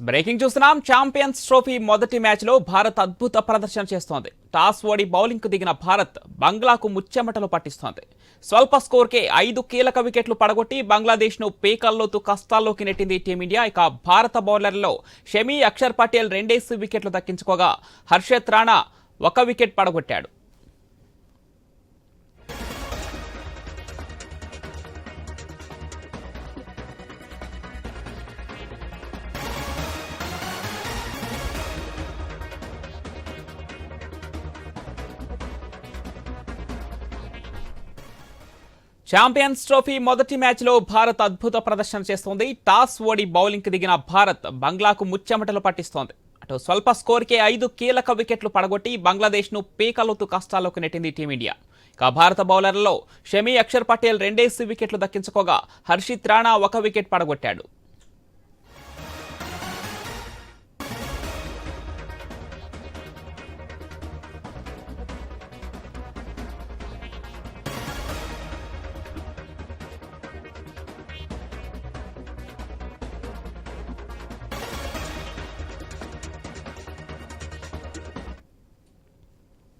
Breaking చూస్తున్నాం. Champions trophy మొదటి మ్యాచ్లో భారత్ అద్భుత ప్రదర్శన చేస్తోంది. టాస్ ఓడి బౌలింగ్కు దిగిన భారత్ బంగ్లాకు ముచ్చెమటలు పట్టిస్తోంది. స్వల్ప స్కోర్కే ఐదు కీలక వికెట్లు పడగొట్టి బంగ్లాదేశ్ను పేకల్లోతు కష్టాల్లోకి నెట్టింది టీమిండియా. ఇక భారత బౌలర్లలో షమీ అక్షర్ పటేల్ రెండేసి వికెట్లు దక్కించుకోగా హర్షత్ రాణా ఒక వికెట్ పడగొట్టాడు. ఛాంపియన్స్ ట్రోఫీ మొదటి మ్యాచ్లో భారత్ అద్భుత ప్రదర్శన చేస్తోంది. టాస్ ఓడి బౌలింగ్కి దిగిన భారత్ బంగ్లాకు ముచ్చెమటలు పట్టిస్తోంది. అటు స్వల్ప స్కోర్కే ఐదు కీలక వికెట్లు పడగొట్టి బంగ్లాదేశ్ను పీకలోతు కష్టాల్లోకి నెట్టింది టీమిండియా. ఇక భారత బౌలర్లలో షమీ అక్షర్ పటేల్ రెండేసి వికెట్లు దక్కించుకోగా హర్షిత్ రాణా ఒక వికెట్ పడగొట్టాడు.